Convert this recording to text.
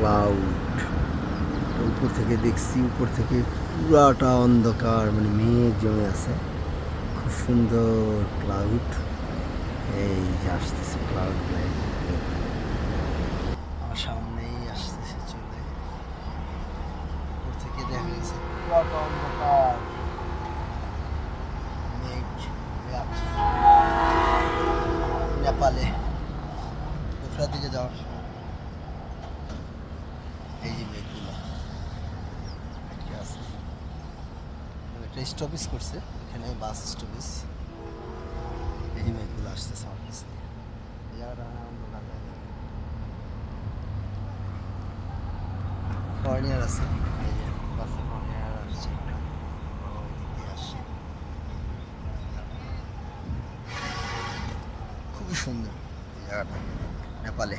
Cloud উপর থেকে দেখছি, উপর থেকে পুরাটা অন্ধকার মানে মেঘ জমে আছে। খুব সুন্দর ক্লাউড এই যে আসতেছে ক্লাউড আমার সামনেই আসতেছে চলে। উপর থেকে দেখা গেছে পুরাটা অন্ধকার। নেপালে। উফরা দিকে যাওয়ার সময় এই যে মেঘগুলো আটকে আছে একটা স্টপেজ করছে। এখানে বাস স্টপেজ এই মেঘগুলো আসতেছে আমার কাছ থেকে ফরেনিয়ার আছে। এই যে বাসে ফরেনিয়ার আসছে। খুবই সুন্দর। জায়গাটা, নেপালে।